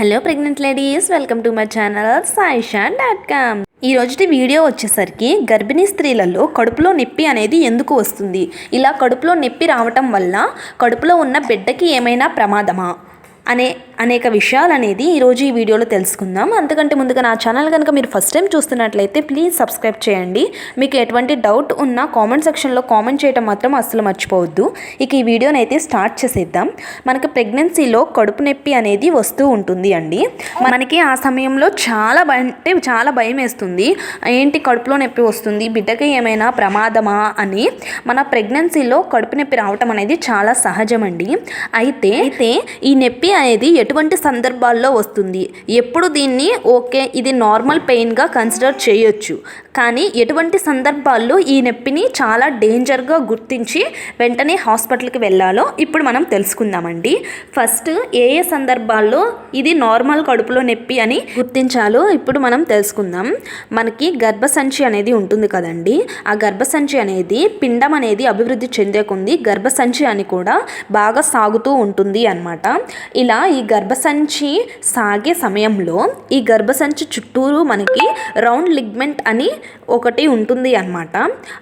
Hello pregnant ladies welcome to my channel Saisha dot com. ఈ రోజుటి video వచ్చేసరికి గర్భిణీ స్త్రీలలో కడుపులో నొప్పి అనేది ఎందుకు వస్తుంది? ఇలా కడుపులో నొప్పి రావటం వల్ల కడుపులో ఉన్న బిడ్డకి ఏమైనా ప్రమాదమా? అనే అనేక విషయాలు అనేది ఈరోజు ఈ వీడియోలో తెలుసుకుందాం. అంతకంటే ముందుగా నా ఛానల్ కనుక మీరు ఫస్ట్ టైం చూస్తున్నట్లయితే ప్లీజ్ సబ్స్క్రైబ్ చేయండి. మీకు ఎటువంటి డౌట్ ఉన్నా కామెంట్ సెక్షన్లో కామెంట్ చేయడం మాత్రం అస్సలు మర్చిపోవద్దు. ఇక ఈ వీడియోని అయితే స్టార్ట్ చేసేద్దాం. మనకి ప్రెగ్నెన్సీలో కడుపు నొప్పి అనేది వస్తూ ఉంటుంది అండి. మనకి ఆ సమయంలో చాలా భయం అంటే చాలా భయం వేస్తుంది. ఏంటి కడుపులో నొప్పి వస్తుంది? బిడ్డకి ఏమైనా ప్రమాదమా అని. మన ప్రెగ్నెన్సీలో కడుపు నొప్పి రావటం అనేది చాలా సహజమండి అయితే అయితే ఈ నొప్పి అనేది ఎటువంటి సందర్భాల్లో వస్తుంది? ఎప్పుడు దీన్ని ఓకే ఇది నార్మల్ పెయిన్గా కన్సిడర్ చేయొచ్చు. కానీ ఎటువంటి సందర్భాల్లో ఈ నొప్పిని చాలా డేంజర్గా గుర్తించి వెంటనే హాస్పిటల్కి వెళ్ళాలో ఇప్పుడు మనం తెలుసుకుందామండి. ఫస్ట్ ఏ ఏ సందర్భాల్లో ఇది నార్మల్ కడుపులో నొప్పి అని గుర్తించాలో ఇప్పుడు మనం తెలుసుకుందాం. మనకి గర్భసంచి అనేది ఉంటుంది కదండి. ఆ గర్భసంచి అనేది పిండం అనేది అభివృద్ధి చెందే కొంది గర్భసంచి అని కూడా బాగా సాగుతూ ఉంటుంది అన్నమాట. ఇలా ఈ గర్భసంచి సాగే సమయంలో ఈ గర్భసంచి చుట్టూరు మనకి రౌండ్ లిగ్మెంట్ అని ఒకటి ఉంటుంది అన్నమాట.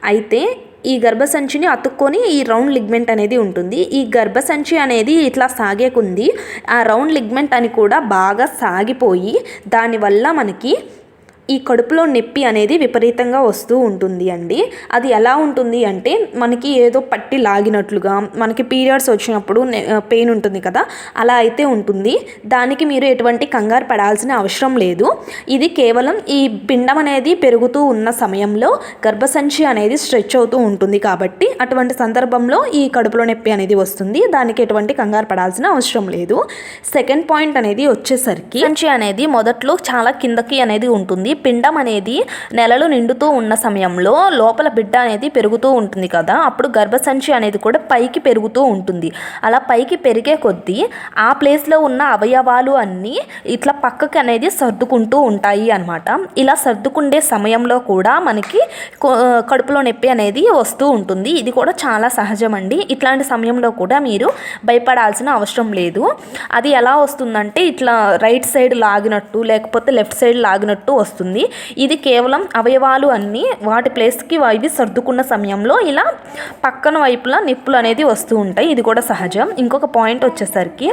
అయితే ఈ గర్భసంచిని అతుక్కొని ఈ రౌండ్ లిగ్మెంట్ అనేది ఉంటుంది. ఈ గర్భసంచి అనేది ఇట్లా సాగేకుంది. ఆ రౌండ్ లిగ్మెంట్ అని కూడా బాగా సాగిపోయి దానివల్ల మనకి ఈ కడుపులో నొప్పి అనేది విపరీతంగా వస్తూ ఉంటుంది అండి. అది ఎలా ఉంటుంది అంటే మనకి ఏదో పట్టి లాగినట్లుగా మనకి పీరియడ్స్ వచ్చినప్పుడు పెయిన్ ఉంటుంది కదా అలా అయితే ఉంటుంది. దానికి మీరు ఎటువంటి కంగారు పడాల్సిన అవసరం లేదు. ఇది కేవలం ఈ పిండం అనేది పెరుగుతూ ఉన్న సమయంలో గర్భసంచి అనేది స్ట్రెచ్ అవుతూ ఉంటుంది కాబట్టి అటువంటి సందర్భంలో ఈ కడుపులో నొప్పి అనేది వస్తుంది. దానికి ఎటువంటి కంగారు పడాల్సిన అవసరం లేదు. సెకండ్ పాయింట్ అనేది వచ్చేసరికి సంచి అనేది మొదట్లో చాలా కిందకి అనేది ఉంటుంది. పిండం అనేది నెలలు నిండుతూ ఉన్న సమయంలో లోపల బిడ్డ అనేది పెరుగుతూ ఉంటుంది కదా. అప్పుడు గర్భసంచి అనేది కూడా పైకి పెరుగుతూ ఉంటుంది. అలా పైకి పెరిగే కొద్దీ ఆ ప్లేస్లో ఉన్న అవయవాలు అన్నీ ఇట్లా పక్కకి అనేది సర్దుకుంటూ ఉంటాయి అనమాట ఇలా సర్దుకుండే సమయంలో కూడా మనకి కడుపులో నొప్పి అనేది వస్తూ ఉంటుంది. ఇది కూడా చాలా సహజం అండి ఇట్లాంటి సమయంలో కూడా మీరు భయపడాల్సిన అవసరం లేదు. అది ఎలా వస్తుందంటే ఇట్లా రైట్ సైడ్ లాగినట్టు లేకపోతే లెఫ్ట్ సైడ్ లాగినట్టు వస్తుంది. ఇది కేవలం అవయవాలు అన్నీ వాటి ప్లేస్కి ఇవి సర్దుకున్న సమయంలో ఇలా పక్కన వైపులా నిప్పులు అనేది వస్తూ ఉంటాయి. ఇది కూడా సహజం. ఇంకొక పాయింట్ వచ్చేసరికి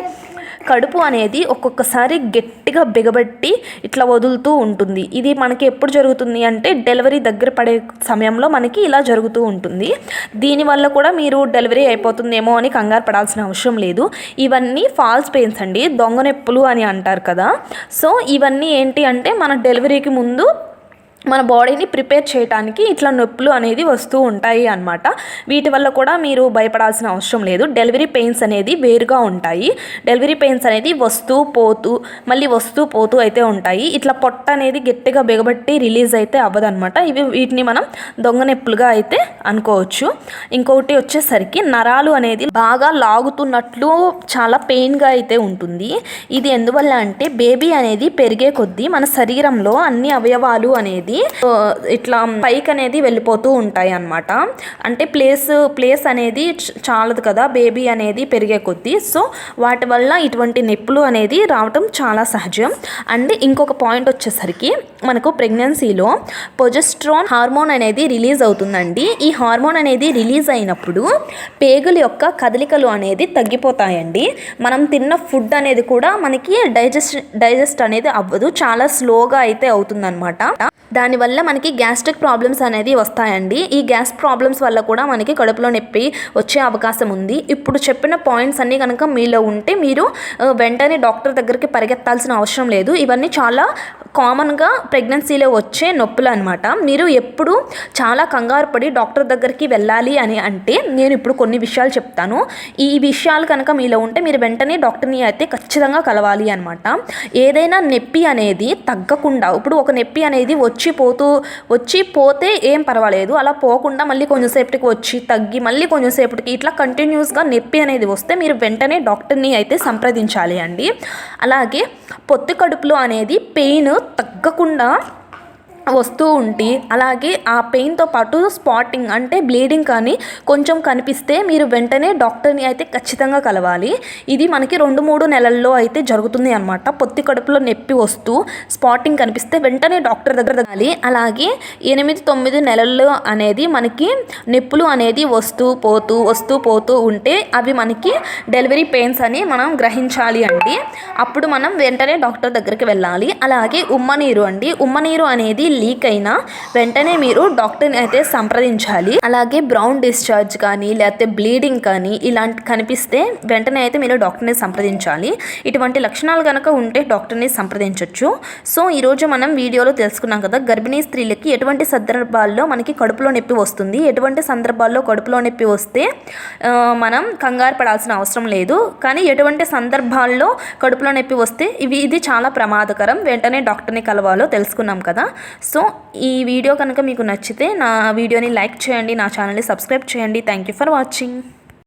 కడుపు అనేది ఒక్కొక్కసారి గట్టిగా బిగబట్టి ఇట్లా వదులుతూ ఉంటుంది. ఇది మనకి ఎప్పుడు జరుగుతుంది అంటే డెలివరీ దగ్గర పడే సమయంలో మనకి ఇలా జరుగుతూ ఉంటుంది. దీనివల్ల కూడా మీరు డెలివరీ అయిపోతుందేమో అని కంగారు పడాల్సిన అవసరం లేదు. ఇవన్నీ ఫాల్స్ పెయిన్స్ అండి. దొంగ నొప్పులు అని అంటారు కదా. సో ఇవన్నీ ఏంటి అంటే మన డెలివరీకి ముందు మన బాడీని ప్రిపేర్ చేయడానికి ఇట్లా నొప్పులు అనేది వస్తూ ఉంటాయి అన్నమాట. వీటి వల్ల కూడా మీరు భయపడాల్సిన అవసరం లేదు. డెలివరీ పెయిన్స్ అనేది వేరుగా ఉంటాయి. డెలివరీ పెయిన్స్ అనేది వస్తూ పోతూ మళ్ళీ వస్తూ పోతూ అయితే ఉంటాయి. ఇట్లా పొట్ట అనేది గట్టిగా బిగబట్టి రిలీజ్ అయితే అవ్వదన్నమాట. ఇవి వీటిని మనం దొంగ నొప్పులుగా అయితే అనుకోవచ్చు. ఇంకొకటి వచ్చేసరికి నరాలు అనేది బాగా లాగుతున్నట్లు చాలా పెయిన్గా అయితే ఉంటుంది. ఇది ఎందువల్ల అంటే బేబీ అనేది పెరిగే కొద్దీ మన శరీరంలో అన్ని అవయవాలు అనేది ఇట్లా పైకి అనేది వెళ్ళిపోతూ ఉంటాయి అన్నమాట. అంటే ప్లేస్ ప్లేస్ అనేది చాలదు కదా బేబీ అనేది పెరిగే కొద్దీ. సో వాటి వల్ల ఇటువంటి నొప్పులు అనేది రావటం చాలా సహజం. అండ్ ఇంకొక పాయింట్ వచ్చేసరికి మనకు ప్రెగ్నెన్సీలో పొజెస్ట్రాన్ హార్మోన్ అనేది రిలీజ్ అవుతుందండి. ఈ హార్మోన్ అనేది రిలీజ్ అయినప్పుడు పేగుల యొక్క కదలికలు అనేది తగ్గిపోతాయండి. మనం తిన్న ఫుడ్ అనేది కూడా మనకి డైజెస్ట్ డైజెస్ట్ అనేది అవ్వదు. చాలా స్లోగా అయితే అవుతుందన్నమాట. దానివల్ల మనకి గ్యాస్ట్రిక్ ప్రాబ్లమ్స్ అనేది వస్తాయండి. ఈ గ్యాస్ ప్రాబ్లమ్స్ వల్ల కూడా మనకి కడుపులో నొప్పి వచ్చే అవకాశం ఉంది. ఇప్పుడు చెప్పిన పాయింట్స్ అన్నీ కనుక మీలో ఉంటే మీరు వెంటనే డాక్టర్ దగ్గరికి పరిగెత్తాల్సిన అవసరం లేదు. ఇవన్నీ చాలా కామన్గా ప్రెగ్నెన్సీలో వచ్చే నొప్పులు అనమాట మీరు ఎప్పుడు చాలా కంగారు పడి డాక్టర్ దగ్గరికి వెళ్ళాలి అని అంటే నేను ఇప్పుడు కొన్ని విషయాలు చెప్తాను. ఈ విషయాలు కనుక మీలో ఉంటే మీరు వెంటనే డాక్టర్ని అయితే ఖచ్చితంగా కలవాలి అనమాట ఏదైనా నొప్పి అనేది తగ్గకుండా ఇప్పుడు ఒక నొప్పి అనేది వచ్చి పోతూ వచ్చి పోతే ఏం పర్వాలేదు. అలా పోకుండా మళ్ళీ కొంచెంసేపటికి వచ్చి తగ్గి మళ్ళీ కొంచెంసేపటికి ఇట్లా కంటిన్యూస్గా నొప్పి అనేది వస్తే మీరు వెంటనే డాక్టర్ని అయితే సంప్రదించాలి అండి. అలాగే పొత్తి కడుపులో అనేది పెయిన్ తగ్గకుండా వస్తూ ఉంటే అలాగే ఆ పెయిన్తో పాటు స్పాటింగ్ అంటే బ్లీడింగ్ కానీ కొంచెం కనిపిస్తే మీరు వెంటనే డాక్టర్ని అయితే ఖచ్చితంగా కలవాలి. ఇది మనకి రెండు మూడు నెలల్లో అయితే జరుగుతుంది అనమాట పొత్తి కడుపులో నొప్పి వస్తూ స్పాటింగ్ కనిపిస్తే వెంటనే డాక్టర్ దగ్గర వెళ్ళాలి అలాగే ఎనిమిది తొమ్మిది నెలల్లో అనేది మనకి నొప్పులు అనేది వస్తూ పోతూ వస్తూ పోతూ ఉంటే అవి మనకి డెలివరీ పెయిన్స్ అని మనం గ్రహించాలి అండి. అప్పుడు మనం వెంటనే డాక్టర్ దగ్గరికి వెళ్ళాలి. అలాగే ఉమ్మనీరు అండి. ఉమ్మనీరు అనేది లీక్ అయినా వెంటనే మీరు డాక్టర్ని అయితే సంప్రదించాలి. అలాగే బ్రౌన్ డిశ్చార్జ్ కానీ లేకపోతే బ్లీడింగ్ కానీ ఇలాంటి కనిపిస్తే వెంటనే అయితే మీరు డాక్టర్ని సంప్రదించాలి. ఇటువంటి లక్షణాలు కనుక ఉంటే డాక్టర్ని సంప్రదించవచ్చు సో ఈరోజు మనం వీడియోలో తెలుసుకున్నాం కదా గర్భిణీ స్త్రీలకి ఎటువంటి సందర్భాల్లో మనకి కడుపులో నొప్పి వస్తుంది? ఎటువంటి సందర్భాల్లో కడుపులో నొప్పి వస్తే మనం కంగారు పడాల్సిన అవసరం లేదు. కానీ ఎటువంటి సందర్భాల్లో కడుపులో నొప్పి వస్తే ఇవి ఇది చాలా ప్రమాదకరం. వెంటనే డాక్టర్ని కలవాలో తెలుసుకున్నాం కదా. సో ఈ వీడియో కనుక మీకు నచ్చితే నా వీడియోని లైక్ చేయండి నా ఛానల్ని సబ్స్క్రైబ్ చేయండి. Thank you for watching